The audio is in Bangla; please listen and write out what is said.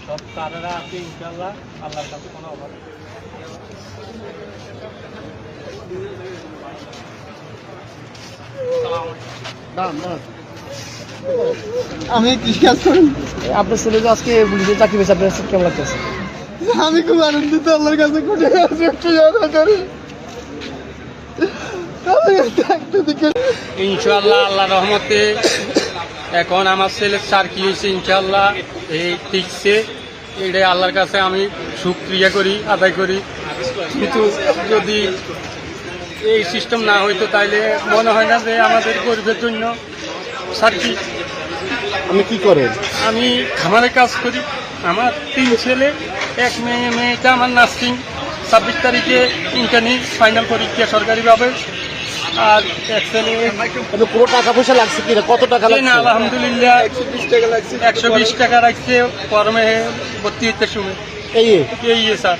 সব তারারা আছে ইনশাল্লাহ আল্লাহর কাছে কোনো অভাব আমি কৃষি কাজ করি আপনার ছেলে যে আজকে পুলিশে চাকরি পেয়েছে আপনার কেমন লাগতেছে? আমি খুব আনন্দিত আল্লাহর কাছে কোটি আছে একটু জানা করি আমি থাকতে দিকে ইনশাল্লাহ আল্লাহ রহমতে এখন আমার ছেলের সার কি হয়েছে ইনশাল্লাহ এই ঠিকছে এটা আল্লাহর কাছে আমি সুক্রিয়া করি আদায় করি। কিন্তু যদি এই সিস্টেম না হইতো তাইলে মনে হয় না যে আমাদের গরিবের জন্য সার কি? আমি কি করেন আমি খামারে কাজ করি। আমার তিন ছেলে এক মেয়ে মেয়েটা আমার নার্সিং। ছাব্বিশ তারিখে ইন্টারনি ফাইনাল পরীক্ষা সরকারিভাবে। আর এক ছেলে কোনো কোনো টাকা পয়সা লাগছে কিনা? কত টাকা এই না আলহামদুলিল্লাহ একশো বিশ টাকা লাগছে রাখছে ফর্মে ভর্তি হইতে সময় এই এই স্যার।